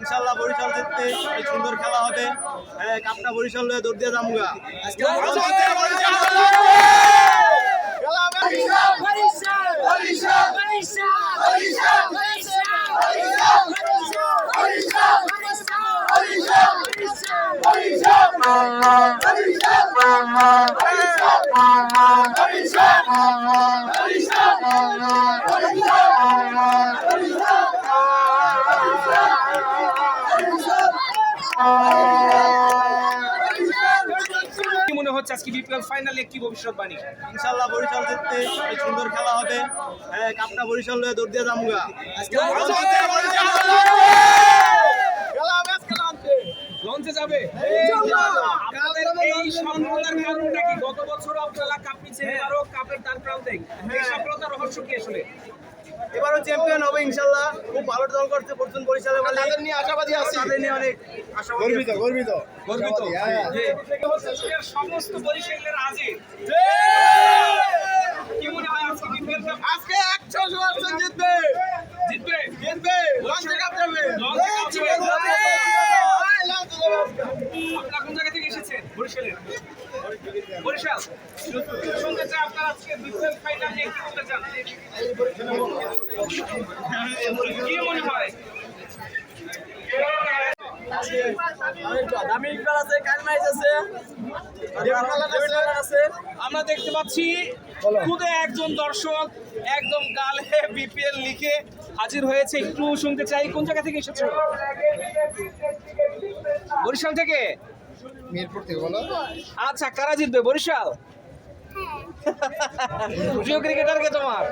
ইনশাল্লাহ বরিশাল জিততে সুন্দর খেলা হবে। হ্যাঁ কাপটা বরিশাল লয়ে দৌড় দিয়ে যামুগা। কি মনে হচ্ছে আজকে বিপিএল ফাইনালে কি ভবিষ্যৎবাণী ইনশাল্লাহ বরিশাল জিততে সুন্দর খেলা হবে। হ্যাঁ কাপটা বরিশাল লয়ে দৌড় দিয়ে যামুগা। লঞ্চে যাবে! এই সফলতার কারণটা কি? গত বছর আপনারা কাপ নিচ্ছেন এবারও কাপের দ্বার প্রান্তে। এই সফলতার রহস্য কি আসলে? এবারও চ্যাম্পিয়ন হবে ইনশাল্লাহ। খুব ভালো দল করছে প্রথম বরিশালে বলে তাদের নিয়ে আশাবাদী আছি। তাদের নিয়ে অনেক গর্বিত গর্বিত। গর্বিত। সমস্ত বরিশালের আজি কি মনে হয় আজকে আজকে একশো পার্সেন্ট জিতবে জিতবে জিতবে লঞ্চে কাপ যাবে লঞ্চে কাপ যাবে। লঞ্চে যাবে আপনারা কোন জায়গা থেকে এসেছেন বরিশালের বরিশাল শুনতে চাই আপনারা আজকে বিপিএল ফাইনালে কি করতে চান কি মনে হয় দামি ইকবাল আছে কালমাইজ আছে আছে আমরা দেখতে পাচ্ছি খুদে একজন দর্শক একদম গালে বিপিএল লিখে হাজির হয়েছে। একটু শুনতে চাই কোন জায়গা থেকে এসেছ? বরিশাল থেকে? মিরপুর থেকে বলো। আচ্ছা কারা জিতবে? বরিশাল? প্রিয় ক্রিকেটার কে তোমার?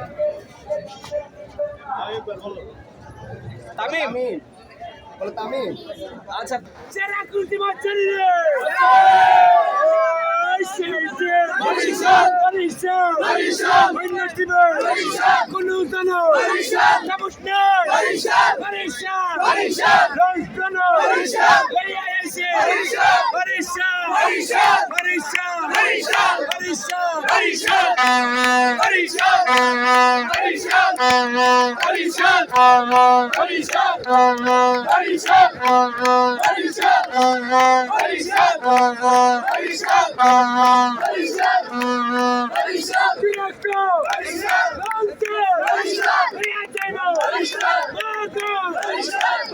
তামিম? বলো তামিম। আচ্ছা। পরিষদ পরিষদ পরিষদ পরিষদ পরিষদ পরিষদ পরিষদ পরিষদ পরিষদ পরিষদ পরিষদ পরিষদ পরিষদ পরিষদ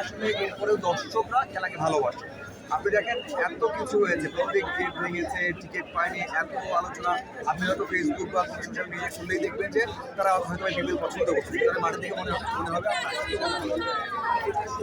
আসলে দর্শকরা খেলাকে ভালোবাসে। আপনি দেখেন এত কিছু হয়েছে প্রত্যেক গেট ভেঙেছে টিকিট পায়নি এত আলোচনা। আপনি হয়তো ফেসবুক বা সোশ্যাল মিডিয়া শুনলেই দেখবেন যে তারা হয়তো বিপিএল পছন্দ করছে তাদের মাঠে থেকে মনে মনে হবে বিদেশে।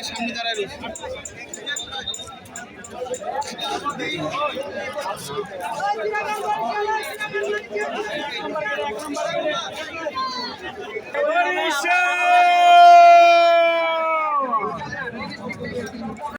বরিশাল